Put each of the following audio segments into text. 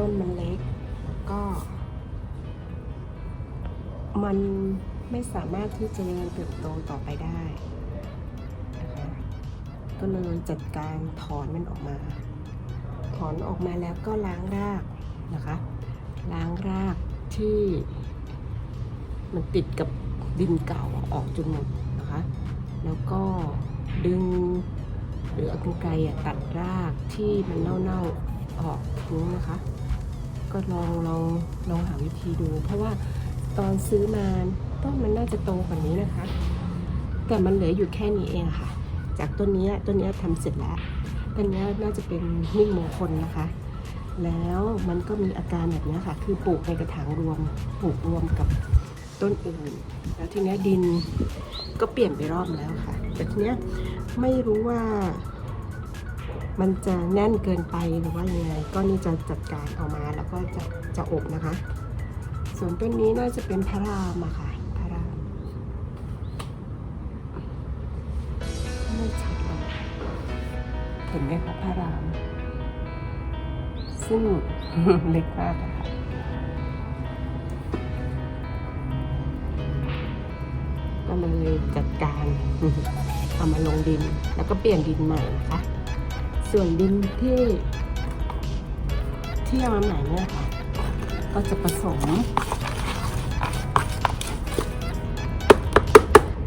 ต้นมันเล็ก ก็ มันไม่สามารถที่จะเจริญเติบโตต่อไปได้นะคะก็เลยจัดการถอนมันออกมา ถอนออกมาแล้วก็ล้างรากนะคะ ล้างรากที่มันติดกับดินเก่าออกจนหมดนะคะ แล้วก็ดึงหรือเอากรรไกรตัดรากที่มันเน่าๆออกทิ้งนะคะ ก็ลองลองลองหาวิธีดู เพราะว่าตอนซื้อมาต้นมันน่าจะโตกว่านี้นะคะ แต่มันเหลืออยู่แค่นี้เองค่ะ จากต้นนี้ต้นนี้ยทำเสร็จแล้วต้นนี้น่าจะเป็นมิ่งมงคลนะคะ แล้วมันก็มีอาการแบบนี้ค่ะ คือปลูกในกระถางรวมปลูกรวมกับต้นอื่น แล้วทีนี้ดินก็เปลี่ยนไปรอบแล้วค่ะแต่ทีนี้ไม่รู้ว่า มันจะแน่นเกินไปหรือว่ายังไงก็นี่จะจัดการเอามาแล้วก็จะจะอบนะคะ ส่วนต้นนี้น่าจะเป็นพระรามอะค่ะพระรามไม่ชัดเลยเห็นไหมคะพระราม ซึ่งเล็กมากอะค่ะก็เลยจัดการเอามาลงดินแล้วก็เปลี่ยนดินใหม่นะคะ ส่วนดินที่ที่เอามาใหม่เนี่ยค่ะ ก็จะผสม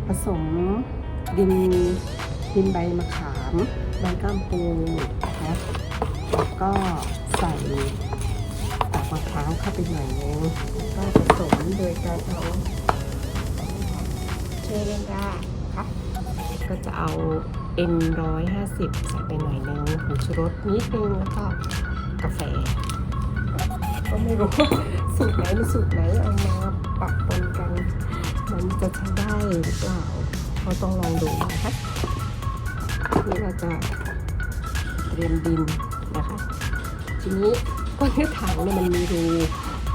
ผสมดินดินใบมะขามใบก้ามปูนะคะแล้วก็ใส่ตากมะพร้าวเข้าไปหน่อยนึงแล้วก็ผสมโดยการเอาเชอเรนดาค่ะก็จะเอา N ร้อยห้าสิบใส่ไปหน่อยนึงผงชูรสนิดนึงแล้วก็กาแฟ ก็ไม่รู้ สูตรไหนเป็นสูตรไหนเอามาปะปนกัน มันจะใช้ได้หรือเปล่าเราต้องลองดูนะคะนี่เราจะเตรียมดินนะคะ ทีนี้ก้นที่ถังเนี่ยมันมีรู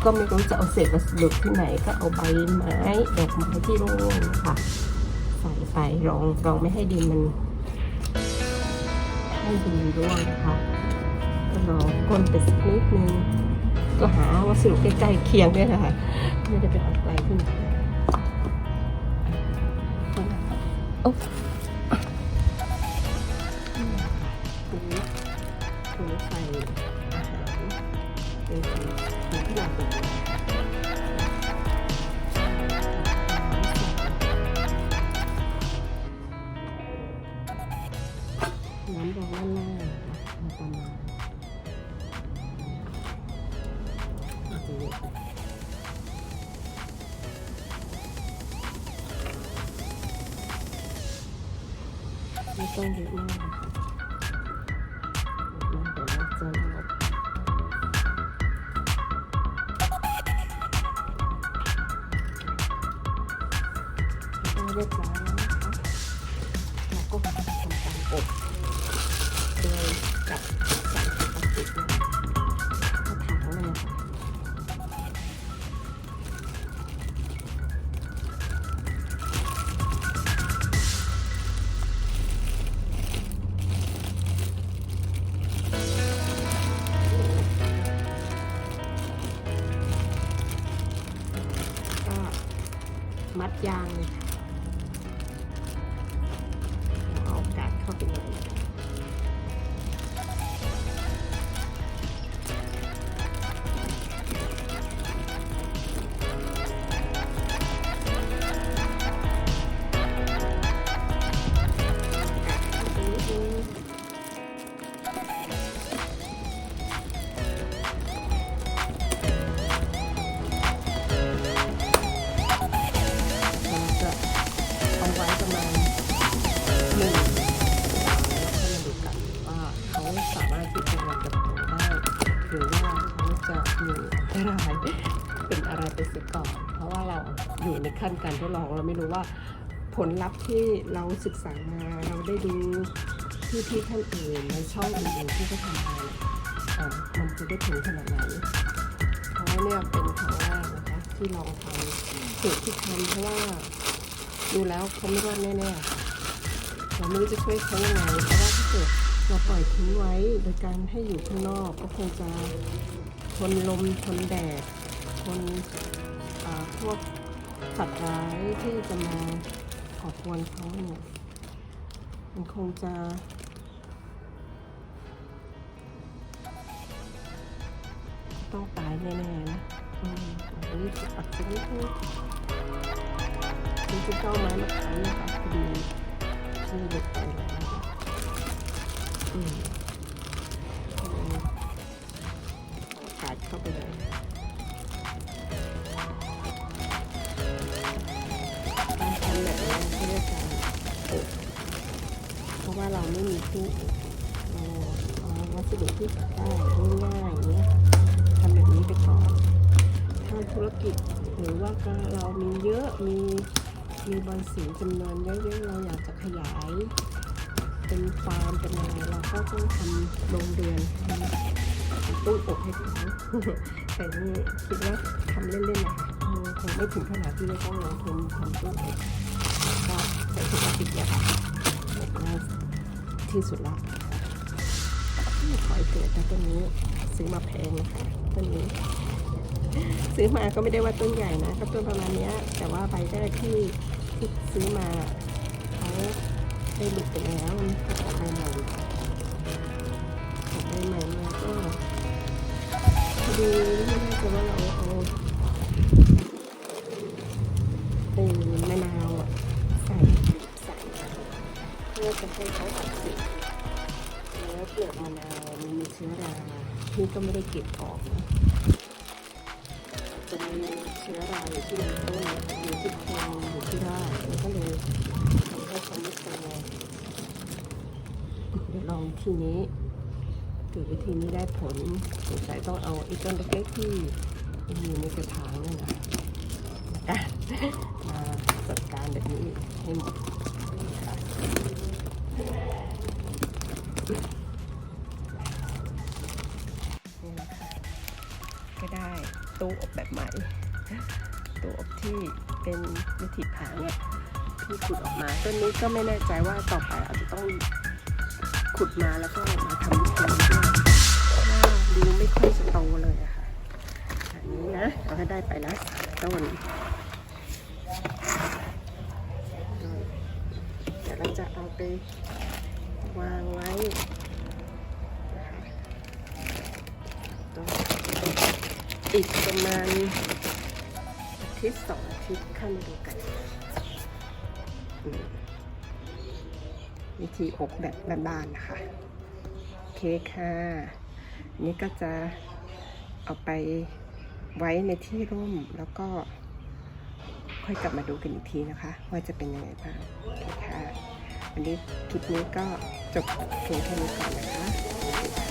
ก็ไม่รู้จะเอาเศษวัสดุที่ไหนก็เอาใบไม้ดอกไม้ที่โล่งค่ะใส่ไปรองรองไม่ให้ดินมัน ให้ดินมันร่วงนะคะก็รองก้นไปสักนิดนึง ก็หาวัสดุใกล้ๆเคียงเนี่ยนะคะไม่ได้ไปเอาไกลขึ้นโอ้ถุงถุงใส่อาหารเป็นถุงถุงขนา น้ำรองล่างๆนะคะเอาประมาณไม่ต้องเยอะมากนะคะเยอะมากเดี๋ยวเราจะลบได้เรียบร้อย ก็มัดยางเลยค่ะ อยู่ในขั้นการทดลองเราไม่รู้ว่าผลลัพธ์ที่เราศึกษามาเราได้ดูที่ที่ท่านอื่นในช่องอื่นๆที่เขาทำมาอ่ามันจะได้ผลขนาดไหนเพราะเนี่ยเป็นครั้งแรกนะคะที่ลองทำสูตรที่ทำเพราะว่าดูแล้วเขาไม่รอดแน่ๆค่ะเราไม่รู้จะช่วยเขายังไงเพราะว่าถ้าเกิดเราปล่อยทิ้งไว้โดยการให้อยู่ข้างนอกก็คงจะทนลมทนแดดทนอ่าพวก สัตว์ร้ายที่จะมาก่อกวนเขาเนี่ยมันคงจะต้องตายแน่ๆนะอืมอันนี้จะปักตรงนี้คือนี่คือเก้าไม้มะขามนะคะพอดีที่หลุดไปแล้วนะอืมอืมกาดเข้าไปเลย เพราะว่าเราไม่มีตู้อบเราเอาวัสดุที่ได้ง่ายๆอย่างเงี้ยทำแบบนี้ไปก่อนถ้าธุรกิจหรือว่าเรามีเยอะมีมีบอลสีจำนวนเยอะๆเราอยากจะขยาย เป็นฟาร์มเป็นอะไรเราก็ต้องทำโรงเรือนตู้อบให้เขาแต่นี่คิดว่าทำเล่นๆนะคะเออคงไม่ถึงขนาดที่จะต้องลงทุนทำตู้อบก็ใส่ถุงพลาสติกเนี่ยค่ะง่าย ที่สุดละขอยเกิดนะต้นนี้ ซื้อมาแพงนะคะต้นนี้ ซื้อมาก็ไม่ได้ว่าต้นใหญ่นะก็ต้นประมาณนี้แต่ว่าใบแรกที่ที่ซื้อมาเขาได้หลุดไปแล้วมันก็ออกใบใหม่ออกใบใหม่มาก็พอดีไม่แน่ใจว่าเรา เพื่อจะให้เขาออกสีแล้วเปลือกมะนาวมันมีเชื้อรานี่ก็ไม่ได้เก็บออกนะจะมีเชื้อราอยู่ที่ลำต้นอยู่ที่คนอยู่ที่รากมันก็เลยทำให้เขาไม่โตเดี๋ยวลองวิธีนี้เกิดวิธีนี้ได้ผลสงสัยต้องเอาไอ้ต้นเล็กๆที่อยู่ในกระถางนั่นนะมาจัดการแบบนี้ให้หมด นี่แหละคะก็ได้ตู้อบแบบใหม่ ตู้อบที่เป็นวิถีผางเนี่ยที่ขุดออกมาต้นนี้ก็ไม่แน่ใจว่าต่อไปอาจจะต้องขุดมาแล้วก็มาทำวิธีด้วยเพราะว่าดูไม่ค่อยจะโตเลยอะค่ะอันนี้นะเราก็ได้ไปแล้วต้น เดี๋ยวเราจะเอาไปวางไว้นะคะอีกประมาณอาทิตย์สองอาทิตย์ข้ามาดูกัน วิธีอบแบบบ้านๆนะคะ โอเคค่ะนนี้ก็จะเอาไปไว้ในที่ร่มแล้วก็ ค่อยกลับมาดูกันอีกทีนะคะ ว่าจะเป็นยังไงบ้างค่ะวันนี้คลิปนี้ก็จบเพียงแค่นี้ก่อนนะคะ